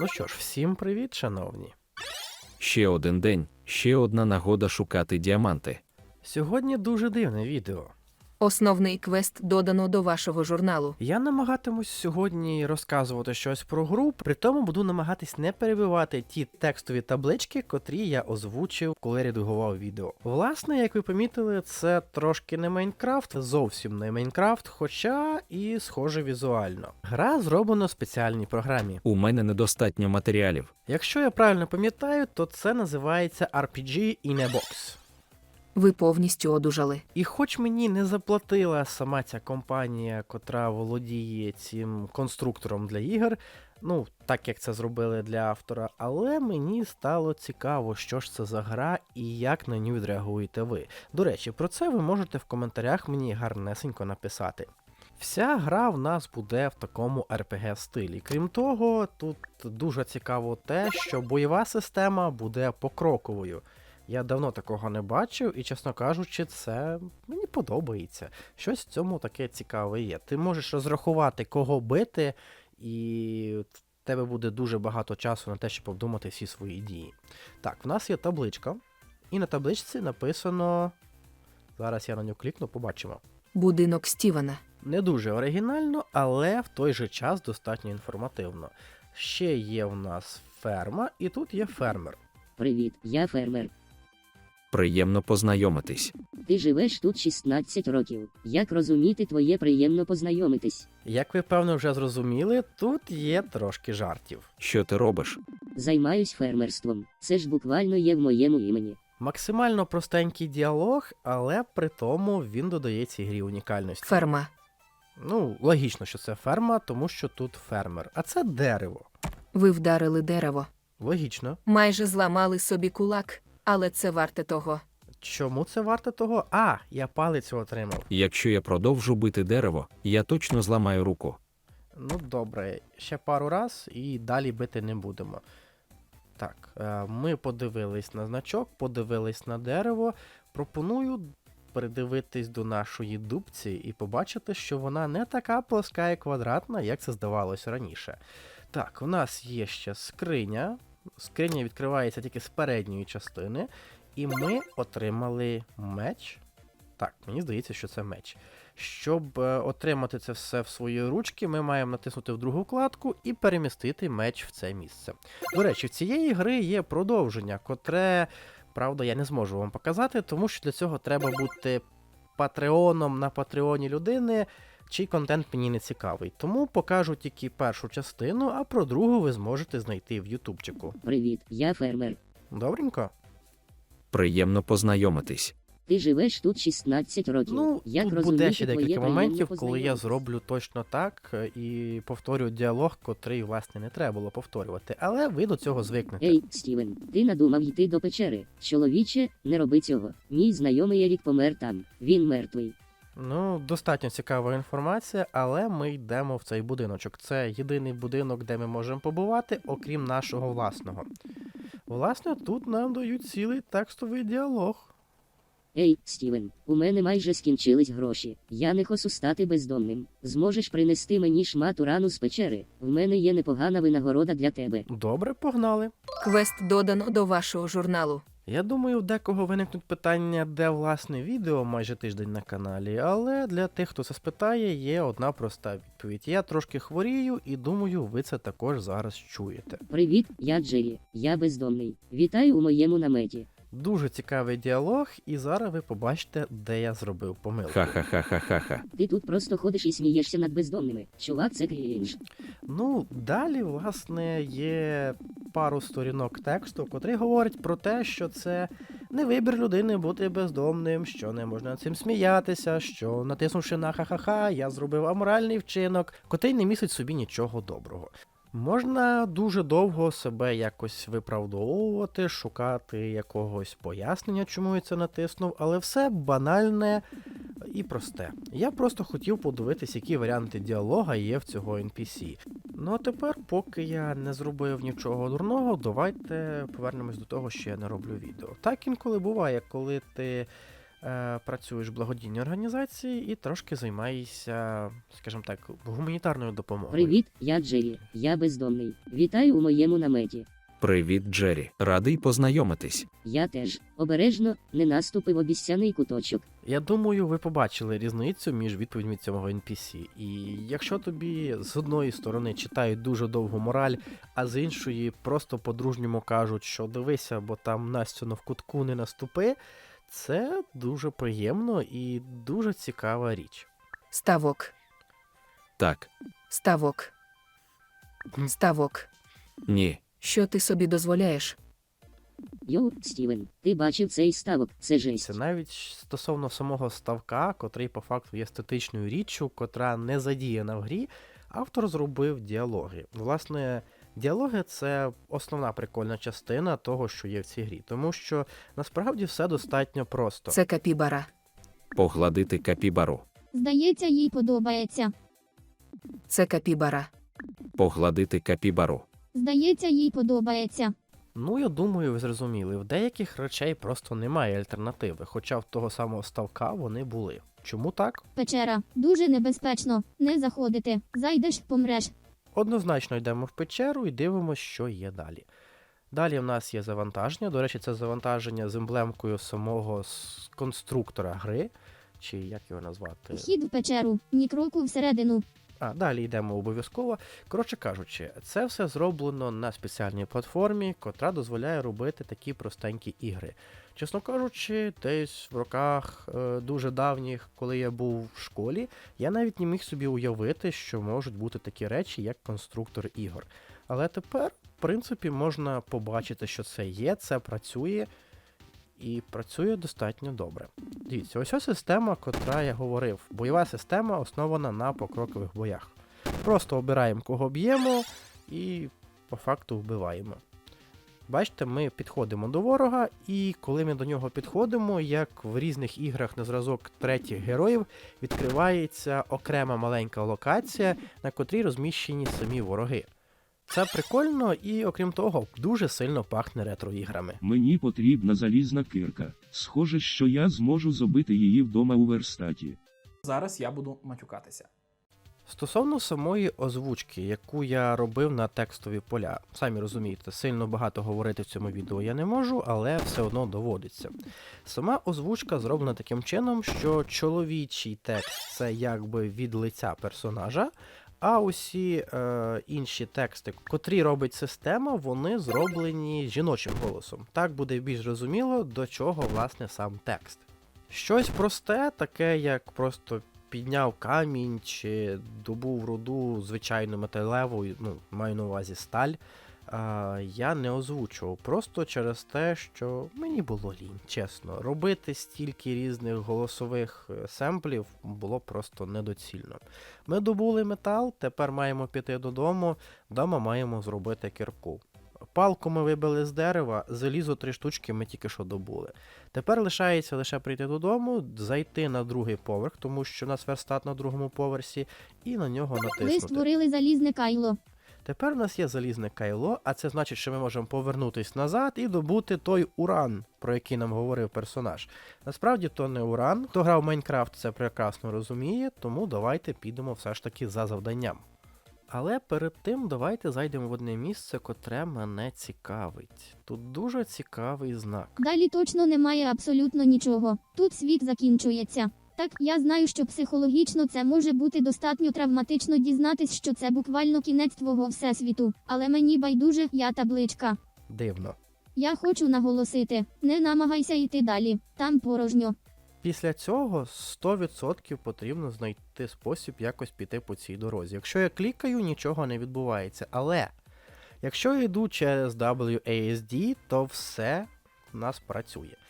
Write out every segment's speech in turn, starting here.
Ну що ж, всім привіт, шановні. Ще один день, ще одна нагода шукати діаманти. Сьогодні дуже дивне відео. Основний квест додано до вашого журналу. Я намагатимусь сьогодні розказувати щось про гру, при тому буду намагатись не перебивати ті текстові таблички, котрі я озвучив, коли редагував відео. Власне, як ви помітили, це трошки не Майнкрафт, зовсім не Майнкрафт, хоча і схоже візуально. Гра зроблена в спеціальній програмі. У мене недостатньо матеріалів. Якщо я правильно пам'ятаю, то це називається RPG in a Box. Ви повністю одужали. І хоч мені не заплатила сама ця компанія, котра володіє цим конструктором для ігор, ну так як це зробили для автора, але мені стало цікаво, що ж це за гра і як на нього відреагуєте ви. До речі, про це ви можете в коментарях мені гарнесенько написати. Вся гра в нас буде в такому RPG стилі. Крім того, тут дуже цікаво те, що бойова система буде покроковою. Я давно такого не бачив, і, чесно кажучи, це мені подобається. Щось в цьому таке цікаве є. Ти можеш розрахувати, кого бити, і в тебе буде дуже багато часу на те, щоб обдумати всі свої дії. Так, в нас є табличка, і на табличці написано. Зараз я на нього клікну, побачимо. Будинок Стівена. Не дуже оригінально, але в той же час достатньо інформативно. Ще є в нас ферма, і тут є фермер. Привіт, я фермер. Приємно познайомитись. Ти живеш тут 16 років. Як розуміти твоє приємно познайомитись? Як ви певно вже зрозуміли, тут є трошки жартів. Що ти робиш? Займаюсь фермерством. Це ж буквально є в моєму імені. Максимально простенький діалог, але при тому він додає цій грі унікальності. Ферма. Ну, логічно, що це ферма, тому що тут фермер. А це дерево. Ви вдарили дерево. Логічно. Майже зламали собі кулак, але це варте того. Чому це варто того? А, я палицю отримав. Якщо я продовжу бити дерево, я точно зламаю руку. Ну, добре, ще пару раз і далі бити не будемо. Так, е, ми подивились на значок, подивились на дерево. Пропоную передивитись до нашої дубці і побачити, що вона не така плоска і квадратна, як це здавалось раніше. Так, у нас є ще скриня. Скриня відкривається тільки з передньої частини, і ми отримали меч. Так, мені здається, що це меч. Щоб е, отримати це все в свої ручки, ми маємо натиснути в другу вкладку і перемістити меч в це місце. До речі, в цієї гри є продовження, котре, правда, я не зможу вам показати, тому що для цього треба бути патреоном на патреоні людини, чий контент мені не цікавий. Тому покажу тільки першу частину, а про другу ви зможете знайти в Ютубчику. Привіт, я фермер. Добренько? Приємно познайомитись. Ти живеш тут 16 років. Ну, Як тут буде ще декілька моментів, коли я зроблю точно так е, і повторю діалог, котрий, власне, не треба було повторювати. Але ви до цього звикнете. Ей, Стівен, ти надумав йти до печери. Чоловіче, не роби цього. Мій знайомий Ерік помер там. Він мертвий. Ну, достатньо цікава інформація, але ми йдемо в цей будиночок. Це єдиний будинок, де ми можемо побувати, окрім нашого власного. Власне, тут нам дають цілий текстовий діалог. Ей, Стівен, у мене майже скінчились гроші. Я не хочу стати бездомним. Зможеш принести мені шмат урану з печери. В мене є непогана винагорода для тебе. Добре, погнали. Квест додано до вашого журналу. Я думаю, в декого виникнуть питання, де власне відео майже тиждень на каналі, але для тих, хто це спитає, є одна проста відповідь. Я трошки хворію і думаю, ви це також зараз чуєте. Привіт, я Джері. Я бездомний. Вітаю у моєму наметі. Дуже цікавий діалог, і зараз ви побачите, де я зробив помилку. Ха-ха-ха-ха-ха-ха. Ти тут просто ходиш і смієшся над бездомними. Чувак, це крінж. Ну, далі, власне, є пару сторінок тексту, котрий говорить про те, що це не вибір людини бути бездомним, що не можна цим сміятися, що натиснувши на ха-ха-ха, я зробив аморальний вчинок, котрий не містить собі нічого доброго. Можна дуже довго себе якось виправдовувати, шукати якогось пояснення, чому я це натиснув, але все банальне і просте. Я просто хотів подивитись, які варіанти діалога є в цього NPC. Ну а тепер, поки я не зробив нічого дурного, давайте повернемось до того, що я не роблю відео. Так інколи буває, коли ти працюєш в благодійній організації і трошки займаєшся, скажімо так, гуманітарною допомогою. Привіт, я Джері. Я бездомний. Вітаю у моєму наметі. Привіт, Джері. Радий познайомитись. Я теж обережно не наступив обіцяний куточок. Я думаю, ви побачили різницю між відповідьми цього NPC. І якщо тобі з одної сторони читають дуже довгу мораль, а з іншої просто по-дружньому кажуть, що дивися, бо там Настю в кутку не наступи, це дуже приємно і дуже цікава річ. Ставок. Так, Ставок. Ставок. ні. Що ти собі дозволяєш? Йоу, Стівен, ти бачив цей ставок, це жесть. Це навіть стосовно самого ставка, котрий по факту є статичною річчю, котра не задіяна в грі, автор зробив діалоги. Власне, діалоги це основна прикольна частина того, що є в цій грі, тому що насправді все достатньо просто. Це капібара. Погладити капібару. Здається, їй подобається. Це капібара. Погладити капібару. Здається, їй подобається. Ну, я думаю, ви зрозуміли, в деяких речей просто немає альтернативи, хоча в того самого ставка вони були. Чому так? Печера дуже небезпечно. Не заходити. Зайдеш, помреш. Однозначно йдемо в печеру і дивимося, що є далі. Далі в нас є завантаження. До речі, це завантаження з емблемкою самого конструктора гри, чи як його назвати. Вхід в печеру, ні кроку всередину. А, далі йдемо обов'язково. Коротше кажучи, це все зроблено на спеціальній платформі, котра дозволяє робити такі простенькі ігри. Чесно кажучи, десь в роках е, дуже давніх, коли я був в школі, я навіть не міг собі уявити, що можуть бути такі речі, як конструктор ігор. Але тепер, в принципі, можна побачити, що це є, це працює. І працює достатньо добре. Дивіться, ось ось система, котра я говорив. Бойова система основана на покрокових боях. Просто обираємо, кого б'ємо, і по факту вбиваємо. Бачите, ми підходимо до ворога, і коли ми до нього підходимо, як в різних іграх на зразок третіх героїв, відкривається окрема маленька локація, на котрій розміщені самі вороги. Це прикольно і, окрім того, дуже сильно пахне ретро-іграми. Мені потрібна залізна кирка. Схоже, що я зможу зробити її вдома у верстаті. Зараз я буду матюкатися. Стосовно самої озвучки, яку я робив на текстові поля, самі розумієте, сильно багато говорити в цьому відео я не можу, але все одно доводиться. Сама озвучка зроблена таким чином, що чоловічий текст це якби від лиця персонажа, а усі е, інші тексти, котрі робить система, вони зроблені жіночим голосом. Так буде більш зрозуміло, до чого власне сам текст. Щось просте, таке як просто підняв камінь чи добув руду звичайну металеву, ну, маю на увазі сталь. Я не озвучував просто через те, що мені було лінь, чесно. Робити стільки різних голосових е, семплів було просто недоцільно. Ми добули метал, тепер маємо піти додому, вдома маємо зробити кірку. Палку ми вибили з дерева, залізо три штучки ми тільки що добули. Тепер лишається лише прийти додому, зайти на другий поверх, тому що у нас верстат на другому поверсі, і на нього Ви натиснути. створили залізне кайло. Тепер у нас є залізне кайло, а це значить, що ми можемо повернутись назад і добути той уран, про який нам говорив персонаж. Насправді то не уран. Хто грав в Майнкрафт, це прекрасно розуміє, тому давайте підемо все ж таки за завданням. Але перед тим давайте зайдемо в одне місце, котре мене цікавить. Тут дуже цікавий знак. Далі точно немає абсолютно нічого. Тут світ закінчується. Так, я знаю, що психологічно це може бути достатньо травматично дізнатись, що це буквально кінець твого всесвіту. Але мені байдуже, я табличка. Дивно. Я хочу наголосити: не намагайся йти далі. Там порожньо. Після цього 100% потрібно знайти спосіб якось піти по цій дорозі. Якщо я клікаю, нічого не відбувається. Але якщо я йду через WASD, то все в нас працює.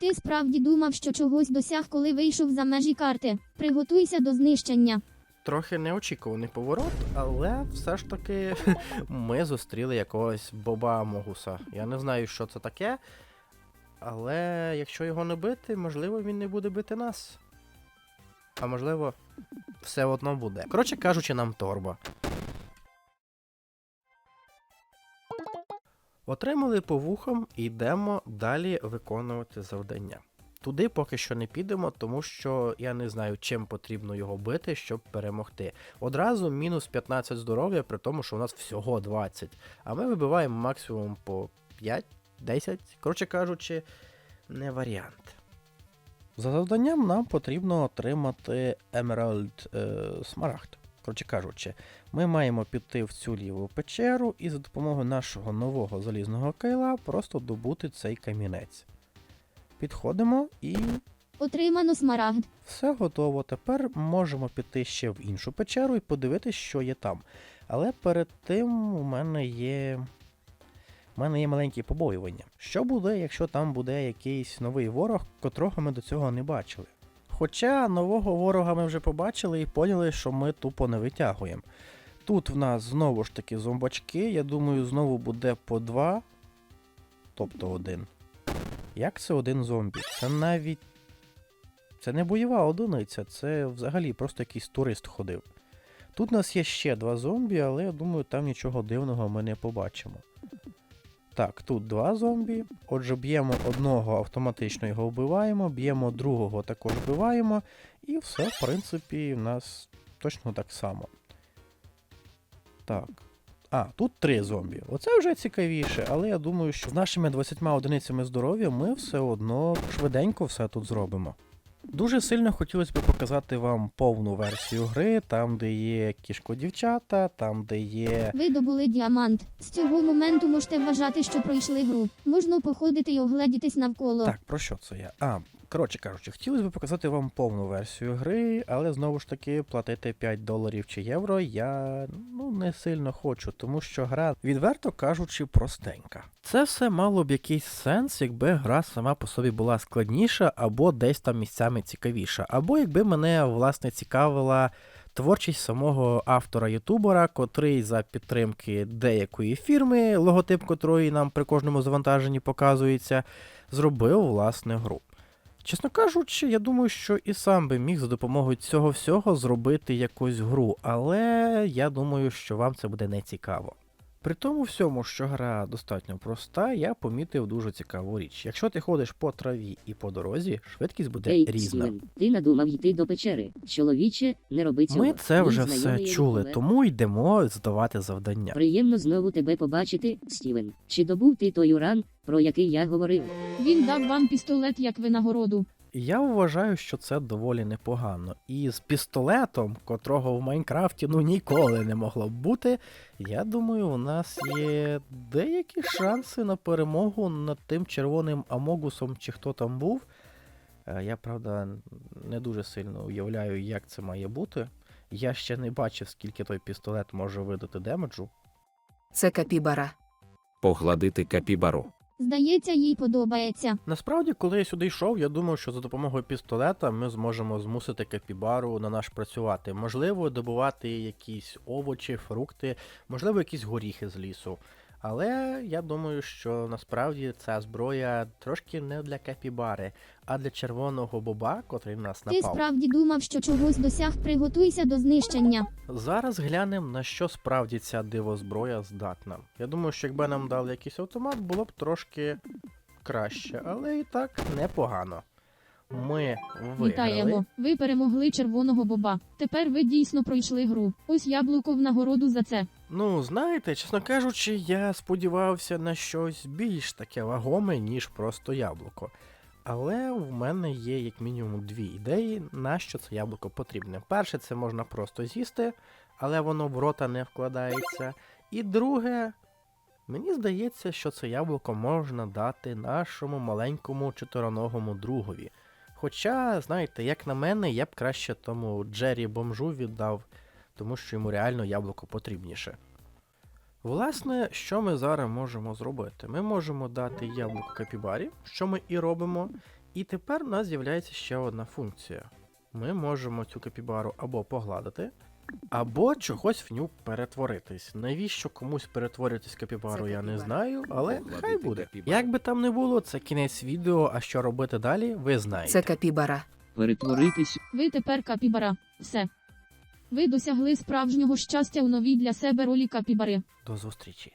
Ти справді думав, що чогось досяг, коли вийшов за межі карти. Приготуйся до знищення. Трохи неочікуваний поворот, але все ж таки ми зустріли якогось Боба Могуса. Я не знаю, що це таке. Але якщо його не бити, можливо, він не буде бити нас. А можливо, все одно буде. Коротше кажучи, нам торба. Отримали по вухам і йдемо далі виконувати завдання. туди поки що не підемо, тому що я не знаю, чим потрібно його бити, щоб перемогти. Одразу мінус 15 здоров'я, при тому, що у нас всього 20. А ми вибиваємо максимум по 5-10. Коротше кажучи, не варіант. За завданням нам потрібно отримати Emerald е, Смарагд. Коротше кажучи, ми маємо піти в цю ліву печеру і за допомогою нашого нового залізного кайла просто добути цей камінець. Підходимо і Отримано смарагд. все готово. Тепер можемо піти ще в іншу печеру і подивитися, що є там. Але перед тим у мене є. У мене є маленькі побоювання. Що буде, якщо там буде якийсь новий ворог, котрого ми до цього не бачили? Хоча нового ворога ми вже побачили і поняли, що ми тупо не витягуємо. Тут в нас знову ж таки зомбачки, я думаю, знову буде по два, тобто один. Як це один зомбі? Це навіть це не бойова одиниця, це взагалі просто якийсь турист ходив. Тут у нас є ще два зомбі, але я думаю, там нічого дивного ми не побачимо. Так, тут два зомбі. Отже, б'ємо одного, автоматично його вбиваємо, б'ємо другого, також вбиваємо. І все, в принципі, в нас точно так само. Так. А, тут три зомбі. Оце вже цікавіше, але я думаю, що з нашими 20 одиницями здоров'я ми все одно швиденько все тут зробимо. Дуже сильно хотілося б показати вам повну версію гри, там, де є кішко-дівчата, там, де є. Ви добули діамант. З цього моменту можете вважати, що пройшли гру. Можна походити і огледітись навколо. Так, про що це я? А, коротше кажучи, хотілося б показати вам повну версію гри, але знову ж таки платити 5 доларів чи євро я ну не сильно хочу, тому що гра, відверто кажучи, простенька. Це все мало б якийсь сенс, якби гра сама по собі була складніша, або десь там місцями цікавіша, або якби мене власне цікавила. Творчість самого автора Ютубера, котрий за підтримки деякої фірми, логотип котрої нам при кожному завантаженні показується, зробив власне гру. Чесно кажучи, я думаю, що і сам би міг за допомогою цього всього зробити якусь гру, але я думаю, що вам це буде не цікаво. При тому всьому, що гра достатньо проста, я помітив дуже цікаву річ. Якщо ти ходиш по траві і по дорозі, швидкість буде Ей, різна. Стівен, ти надумав йти до печери. Чоловіче, не роби цього. Ми це вже все чули, тому йдемо здавати завдання. Приємно знову тебе побачити, Стівен. Чи добув ти той уран, про який я говорив? Він дав вам пістолет як винагороду. Я вважаю, що це доволі непогано. І з пістолетом, котрого в Майнкрафті ну ніколи не могло б бути, я думаю, у нас є деякі шанси на перемогу над тим червоним Амогусом, чи хто там був. Е, Я, правда, не дуже сильно уявляю, як це має бути. Я ще не бачив, скільки той пістолет може видати демеджу. Це капібара. Погладити капібару. Здається, їй подобається. Насправді, коли я сюди йшов, я думав, що за допомогою пістолета ми зможемо змусити капібару на наш працювати. Можливо, добувати якісь овочі, фрукти, можливо, якісь горіхи з лісу. Але я думаю, що насправді ця зброя трошки не для капібари, а для червоного боба, котрий на нас Ти справді думав, що чогось досяг, приготуйся до знищення. Зараз глянемо, на що справді ця дивозброя здатна. Я думаю, що якби нам дали якийсь автомат, було б трошки краще, але і так непогано. Ми виграли. Вітаємо! Ви перемогли червоного боба. Тепер ви дійсно пройшли гру. Ось яблуко в нагороду за це. Ну, знаєте, чесно кажучи, я сподівався на щось більш таке вагоме, ніж просто яблуко. Але в мене є як мінімум дві ідеї, на що це яблуко потрібне. Перше, це можна просто з'їсти, але воно в рота не вкладається. І друге, мені здається, що це яблуко можна дати нашому маленькому чотироногому другові. Хоча, знаєте, як на мене, я б краще тому Джері бомжу віддав, тому що йому реально яблуко потрібніше. Власне, що ми зараз можемо зробити? Ми можемо дати яблуко капібарі, що ми і робимо. І тепер у нас з'являється ще одна функція. Ми можемо цю капібару або погладити, або чогось в ню перетворитись. Навіщо комусь перетворитись капібару, Це я не знаю, але хай буде. Як би там не було, це кінець відео, а що робити далі, ви знаєте. Це капібара. Перетворитись Ви тепер капібара. Все. Ви досягли справжнього щастя у новій для себе ролі капібари. До зустрічі.